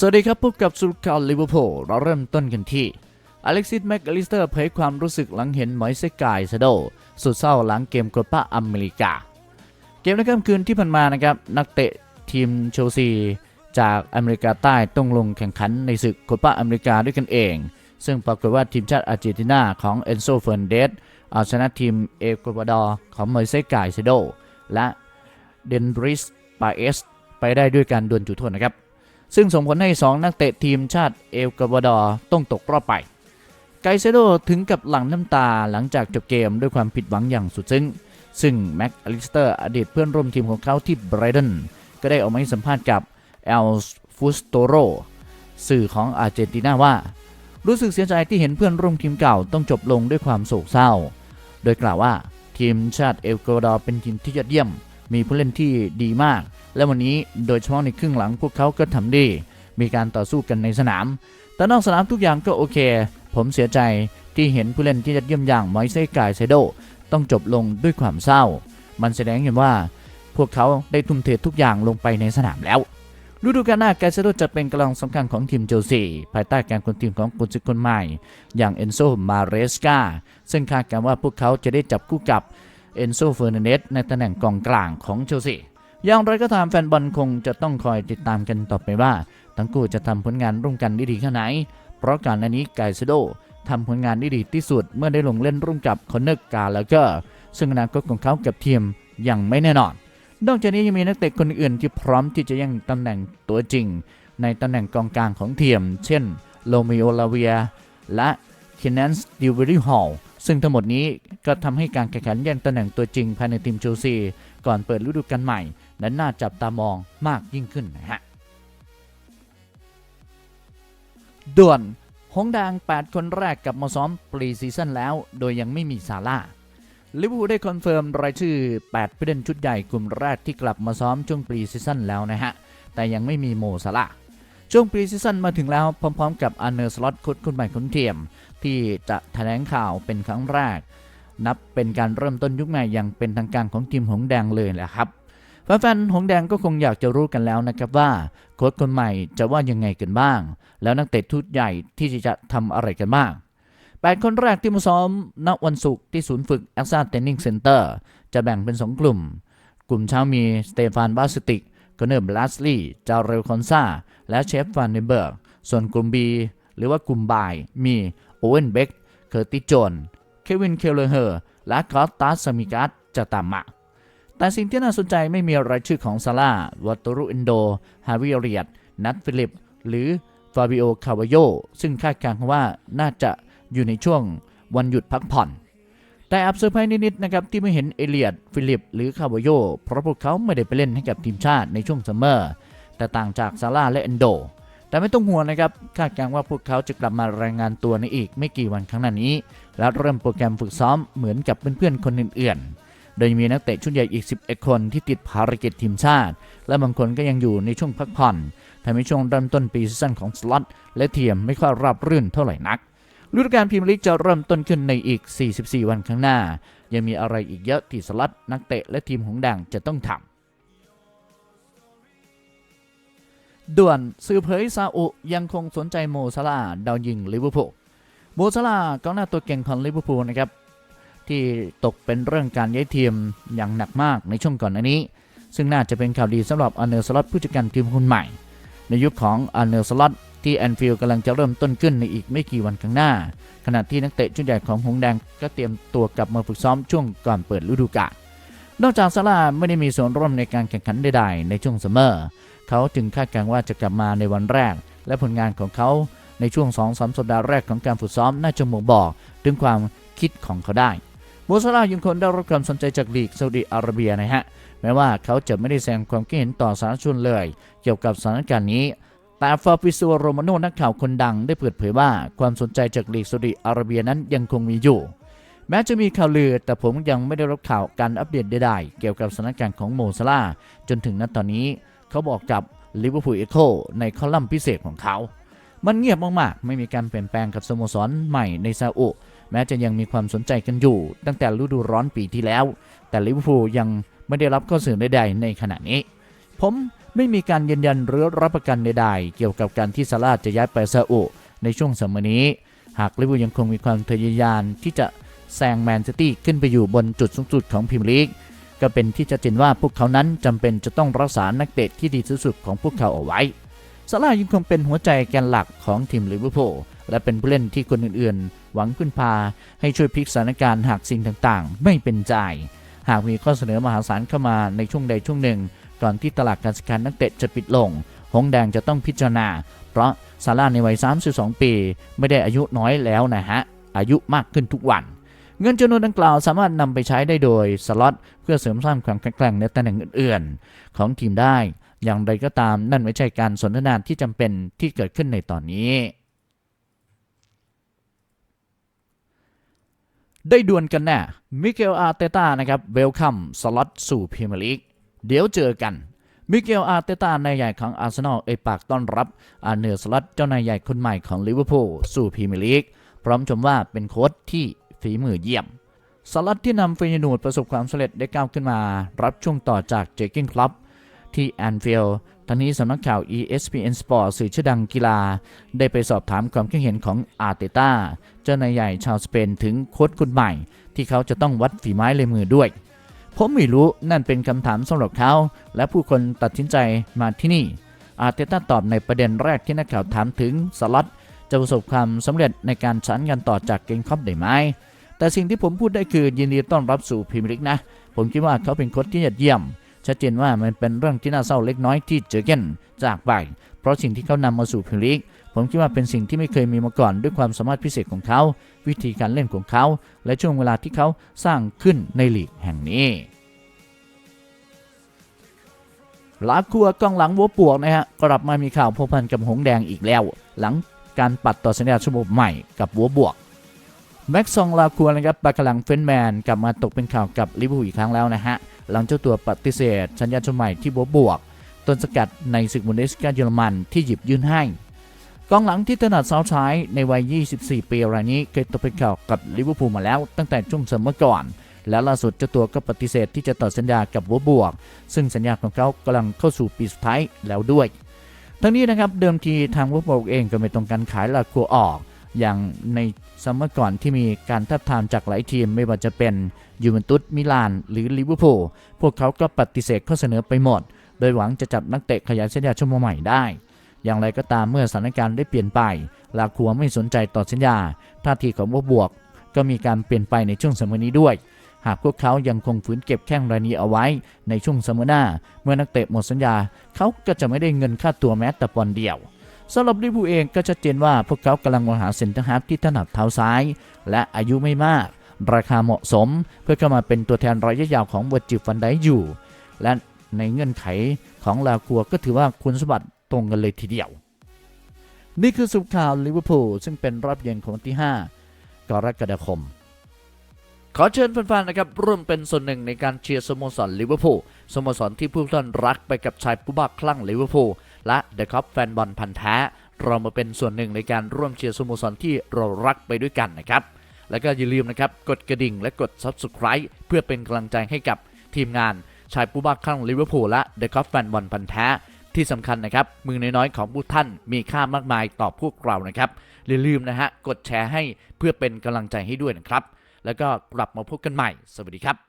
สวัสดีครับ พบกับสุรข่าวลิเวอร์พูลเราเริ่มต้นกันที่อเล็กซิสแม็กอลิสเตอร์เผยความรู้สึกหลังเห็นหมอยเซกายซาโดสุดเศร้าหลังเกมโกลป้าอเมริกา เกมในค่ำคืนที่ผ่านมานะครับ นักเตะทีมเชลซี จากอเมริกาใต้ต้องลงแข่งขันในศึกโกลป้าอเมริกาด้วยกันเอง ซึ่งปรากฏว่าทีมชาติอาร์เจนตินาของเอนโซเฟร์นเดสเอาชนะทีมเอกวาดอร์ของมอยเซกายซาโดและเดนบริสปาเอสไปได้ด้วยการดวลจุดโทษนะครับ ซึ่งส่งผลให้ 2 นักเตะทีมชาติเอลกวาดอร์ต้องตกรอบไป ไกเซโดถึงกับหลั่งน้ำตาหลังจากจบเกมด้วยความผิดหวังอย่างสุดซึ้ง ซึ่งแม็กอลิสเตอร์อดีตเพื่อนร่วมทีมของเขาที่ไบรตันก็ได้ออกมาให้สัมภาษณ์กับเอลฟูสโตโรสื่อของอาร์เจนตินาว่า รู้สึกเสียใจที่เห็นเพื่อนร่วมทีมเก่าต้องจบลงด้วยความโศกเศร้า โดยกล่าวว่าทีมชาติเอลกวาดอร์เป็นทีมที่ยอดเยี่ยม มีผู้เล่นที่ดีมาก และวันนี้โดยเฉพาะในครึ่งหลังพวกเขาก็ทำดีมีการต่อสู้กันในสนาม แต่นอกสนามทุกอย่างก็โอเค ผมเสียใจที่เห็นผู้เล่นที่ยอดเยี่ยมอย่างไมเซกายเซโดต้องจบลงด้วยความเศร้า มันแสดงเห็นว่าพวกเขาได้ทุ่มเททุกอย่างลงไปในสนามแล้วฤดูกาลหน้าไกเซโดจะเป็นกำลังสำคัญของทีมเชลซีภายใต้การคุมทีมของกุนซือคนใหม่ อย่างเอนโซ มาเรสกาซึ่งคาดการณ์ว่าพวกเขาจะได้จับคู่กับ เอนโซเฟอร์นันเดสในตำแหน่งกองกลางของเชลซีอย่างไรก็ตามแฟนบอลคงจะต้องคอยติดตามกันต่อไปว่า ทั้งคู่จะทำผลงานร่วมกันได้ดีแค่ไหน เพราะการอันนี้ไกเซโดทำผลงานได้ดีที่สุดเมื่อได้ลงเล่นร่วมกับคอนเนอร์กาแล้วก็ซึ่งอนาคตของเขากับทีมยังไม่แน่นอน นอกจากนี้ยังมีนักเตะคนอื่นที่พร้อมที่จะย่งตำแหน่งตัวจริง ในตำแหน่งกองกลางของทีม เช่นโลมิโอลาเวียและเคนนนส์ดิวเวอรี่ฮอล ซึ่งทั้งหมดนี้ก็ทำให้การแข่งขันแย่งตำแหน่งตัวจริงภายในทีมเชลซีก่อนเปิดฤดูกาลใหม่นั้นน่าจับตามองมากยิ่งขึ้นนะฮะด่วนหงแดง8 คนแรกกลับมาซ้อมปรีซีซั่นแล้ว โดยยังไม่มีซาร่าลิเวอร์พูลได้คอนเฟิร์มรายชื่อ 8 ผู้เล่นชุดใหญ่กลุ่มแรกที่กลับมาซ้อมช่วงปรีซีซั่นแล้วนะฮะ แต่ยังไม่มีโมซาร่าช่วงปรีซีซั่นมาถึงแล้วพร้อมๆ กับอันเนอร์สล็อตคุดคนใหม่คนเทียม ที่จะแถลงข่าวเป็นครั้งแรก นับเป็นการเริ่มต้นยุคใหม่อย่างเป็นทางการของทีมหงแดงเลยแหละครับแฟนๆหงแดงก็คงอยากจะรู้กันแล้วนะครับว่าโค้ชคนใหม่จะว่ายังไงกันบ้าง แล้วนักเตะทุดใหญ่ที่จะทำอะไรกันบ้าง8คนแรกที่มาซ้อมณวันศุกร์ที่ศูนย์ฝึก a อ s a Training Center จะแบ่งเป็น 2 กลุ่ม กลุ่มเช้ามีสเตฟานบาสติกกเนอร์บลัสลีย์จาเรลคอนซาและเชฟฟานเนเบิร์ก ส่วนกลุ่ม B หรือว่ากลุ่มบ่ายมี โอเวนเบกเคอร์ติโจนเควินเคลเลอร์และคอสตัสสมิกัสจะตามมาแต่สิ่งที่น่าสนใจไม่มีรายชื่อของซาร่าวัตรุเอนโด ฮาวิเรียตนัทฟิลิป หรือฟาบิโอ คาวาโย ซึ่งคาดการณ์ว่าน่าจะอยู่ในช่วงวันหยุดพักผ่อน แต่อับเซอร์ไพรส์นิดๆนะครับ ที่ไม่เห็นเอเลียด ฟิลิป หรือคาวาโย เพราะพวกเขาไม่ได้ไปเล่นให้กับทีมชาติในช่วงซัมเมอร์ แต่ต่างจากซาร่าและเอนโด แต่ไม่ต้องห่วงนะครับคาดการณ์ว่าพวกเขาจะกลับมารายงานตัวในอีกไม่กี่วันข้างหน้านี้ และเริ่มโปรแกรมฝึกซ้อมเหมือนกับเพื่อนๆคนอื่นๆ โดยมีนักเตะชุดใหญ่อีก 11 คนที่ติดภารกิจทีมชาติ และบางคนก็ยังอยู่ในช่วงพักผ่อนทำให้ช่วงเริ่มต้นปีซีซั่นของสล็อตและเทียมไม่ค่อยราบรื่นเท่าไหร่นักฤดูกาลพรีเมียร์ลีกจะเริ่มต้นขึ้นในอีก 44 วันข้างหน้า ยังมีอะไรอีกเยอะที่สล็อตนักเตะและทีมของดังจะต้องทำ ด่วนสื่อเผยซาอุยังคงสนใจโมซาลาดาวยิงลิเวอร์พูลโมซาลากองหน้าตัวเก่งของลิเวอร์พูลนะครับที่ตกเป็นเรื่องการย้ายทีมอย่างหนักมากในช่วงก่อนอันนี้ ซึ่งน่าจะเป็นข่าวดีสำหรับอันเนอร์สล็อตผู้จัดการทีมคนใหม่ ในยุคของอันเนอร์สล็อตที่แอนฟิลด์กำลังจะเริ่มต้นขึ้นในอีกไม่กี่วันข้างหน้า ขณะที่นักเตะชุดใหญ่ของหงแดงก็เตรียมตัวกลับมาฝึกซ้อมช่วงก่อนเปิดฤดูกาลนอกจากซาร่าไม่ได้มีส่วนร่วมในการแข่งขันใดๆในช่วงซัมเมอร์ เขาจึงคาดการณ์ว่าจะกลับมาในวันแรก และผลงานของเขาในช่วง 2-3สสัปดาห์แรกของการฝึกซ้อมน่าจะบ่งบอกถึงความคิดของเขาได้โมซาลายังคงได้รับความสนใจจากลีกซาอุดิอาระเบียนะฮะ แม้ว่าเขาจะไม่ได้แสดงความคิดเห็นต่อสาธารณชนเลย เกี่ยวกับสถานการณ์นี้ แต่ฟาบิซัวโรมาโนนักข่าวคนดังได้เปิดเผยว่าความสนใจจากลีกซาอุดิอาระเบียนั้นยังคงมีอยู่ แม้จะมีข่าวลือ แต่ผมยังไม่ได้รับข่าวการอัปเดตใดๆเกี่ยวกับสถานการณ์ของโมซาลาจนถึงณตอนนี้ เขาบอกกับลิเวอร์พูลเอโคในคอลัมน์พิเศษของเขา มันเงียบมากๆ ไม่มีการเปลี่ยนแปลงกับสโมสรใหม่ในซาอุ แม้จะยังมีความสนใจกันอยู่ ตั้งแต่ฤดูร้อนปีที่แล้ว แต่ลิเวอร์พูลยังไม่ได้รับข้อเสนอใดๆในขณะนี้ ผมไม่มีการยืนยันหรือรับประกันใดๆเกี่ยวกับการที่ซาร่าจะย้ายไปซาอุในช่วงสมัยนี้ หากลิเวอร์พูลยังคงมีความทะเยอทะยานที่จะแซงแมนซิตี้ขึ้นไปอยู่บนจุดสูงสุดของพรีเมียร์ลีก ก็เป็นที่ชัดเจนว่าพวกเขานั้นจำเป็นจะต้องรักษานักเตะที่ดีที่สุดของพวกเขาเอาไว้ซาร่ายังคงเป็นหัวใจแกนหลักของทีมลิเวอร์พูลและเป็นผู้เล่นที่คนอื่นๆ หวังพึ่งพา ให้ช่วยพลิกสถานการณ์หากสิ่งต่างๆ ไม่เป็นใจ หากมีข้อเสนอมหาศาลเข้ามาในช่วงใดช่วงหนึ่ง ก่อนที่ตลาดการซื้อขายนักเตะจะปิดลง หงแดงจะต้องพิจารณา เพราะซาร่าในวัย 32 ปี ไม่ได้อายุน้อยแล้วนะฮะ อายุมากขึ้นทุกวัน เงินจำนวนดังกล่าวสามารถนำไปใช้ได้โดยสล็อตเพื่อเสริมสร้างความแข็งแกร่งในตำแหน่งอื่นๆ ของทีมได้ อย่างไรก็ตามนั่นไม่ใช่การสนทนาที่จำเป็นที่เกิดขึ้นในตอนนี้ ได้ดวลกันแน่มิเกลอาร์เตต้านะครับเวลคัมสล็อตสู่พรีเมียร์ลีกเดี๋ยวเจอกันมิเกลอาร์เตต้านายใหญ่ของอาร์เซนอลเอ่ยปากต้อนรับอาเนอร์สล็อตเจ้านายใหญ่คนใหม่ของลิเวอร์พูลสู่พรีเมียร์ลีก พร้อมชมว่าเป็นโค้ชที่ ฝีมือเยี่ยมสล็อตที่นำเฟยนูดประสบความสำเร็จได้ก้าวขึ้นมา รับช่วงต่อจากเจกินคลับที่แอนฟิลด์ทั้งนี้สำนักข่าว ESPN Sport สื่อชื่อดังกีฬา ได้ไปสอบถามความคิดเห็นของอาร์เตต้า เจ้านายใหญ่ชาวสเปนถึงโค้ชคนใหม่ ที่เขาจะต้องวัดฝีไม้ลายมือด้วย ผมไม่รู้นั่นเป็นคำถามสำหรับเขา และผู้คนตัดสินใจมาที่นี่ อาร์เตต้าตอบในประเด็นแรกที่นักข่าวถามถึงสล็อตจะประสบความสำเร็จในการสานงานต่อจากเกนคอปได้ไหม แต่สิ่งที่ผมพูดได้คือยินดีต้อนรับสู่พรีเมียร์ลีกนะ ผมคิดว่าเขาเป็นโค้ชที่ยอดเยี่ยม ชัดเจนว่ามันเป็นเรื่องที่น่าเศร้าเล็กน้อยที่เจอเกนจากไป เพราะสิ่งที่เขานำมาสู่พรีเมียร์ลีกผมคิดว่าเป็นสิ่งที่ไม่เคยมีมาก่อนด้วยความสามารถพิเศษของเขา วิธีการเล่นของเขา และช่วงเวลาที่เขาสร้างขึ้นในลีกแห่งนี้ลาคัวกองหลังวัวปวกนะฮะกลับมามีข่าวพัวพันกับหงแดงอีกแล้ว หลังการปัดต่อสัญญาฉบับใหม่กับวัวบวก แม็กซองลาคัวนะครับปากกลังเฟนแมนกลับมาตกเป็นข่าวกับลิเวอร์พูลอีกครั้งแล้วนะฮะ หลังเจ้าตัวปฏิเสธ สัญญาฉบับใหม่ที่วัวบวก ต้นสกัดในศึกบุนเดสกาเยอรมันที่หยิบยื่นให้ กองหลังที่ถนัดเซาซ้ายในวัย 24 ปีรายนี้เคยตกเป็นข่าวกับลิเวอร์พูลมาแล้วตั้งแต่ช่วงเสมอก่อน และล่าสุดเจ้าตัวก็ปฏิเสธที่จะต่อสัญญากับวัวบวก ซึ่งสัญญาของเขากำลังเข้าสู่ปีสุดท้ายแล้วด้วย ทั้งนี้นะครับเดิมทีทางวัวบวกเองก็ไม่ต้องการขายลาคัวออก อย่างในซัมเมอร์ก่อนที่มีการทับทามจากหลายทีมไม่ว่าจะเป็นยูเวนตุสมิลาน หรือลิเวอร์พูลพวกเขาก็ปฏิเสธข้อเสนอไปหมด โดยหวังจะจับนักเตะขยายสัญญาชั่วโมงใหม่ได้ อย่างไรก็ตามเมื่อสถานการณ์ได้เปลี่ยนไป ลาคัวไม่สนใจต่อสัญญา ท่าทีของวัวบวกก็มีการเปลี่ยนไปในช่วงสมัยนี้ด้วยหากพวกเขายังคงฝืนเก็บแข้งรายนี้เอาไว้ในช่วงซัมเมอร์หน้า เมื่อนักเตะหมดสัญญา เขาก็จะไม่ได้เงินค่าตัวแม้แต่ปอนเดียว สำหรับลิเวอร์พูเองก็ชัดเจนว่าพวกเขากำลังมองหาเซนเตอร์ฮาร์ฟที่ถนัดเท้าซ้าย และอายุไม่มาก ราคาเหมาะสม เพื่อเข้ามาเป็นตัวแทนระยะยาวของเวอร์จิฟันไดอยู่ และในเงื่อนไขของลาคัวก็ถือว่าคุณสมบัติตรงกันเลยทีเดียว นี่คือสุขข่าวลิเวอร์พูลซึ่งเป็นรอบเย็นของวันที่ 5 กรกฎาคม ขอเชิญแฟนๆนะครับร่วมเป็นส่วนหนึ่งในการเชียร์สโมสรลิเวอร์พูลสโมสรที่ผู้ท่านรักไปกับชายผู้บ้าคลั่งลิเวอร์พูล และเดอะคัพแฟนบอลพันธ์แท้ เรามาเป็นส่วนหนึ่งในการร่วมเชียร์สโมสรที่เรารักไปด้วยกันนะครับ แล้วก็อย่าลืมนะครับกดกระดิ่งและกด Subscribe เพื่อเป็นกำลังใจให้กับทีมงานชายผู้บ้าคลั่งลิเวอร์พูลและเดอะคัพแฟนบอลพันธ์แท้ที่สำคัญนะครับ มือน้อยๆของผู้ท่านมีค่ามากมายต่อพวกเรานะครับอย่าลืมนะฮะ กดแชร์ให้เพื่อเป็นกำลังใจให้ด้วยนะครับ แล้วก็กลับมาพบกันใหม่ สวัสดีครับ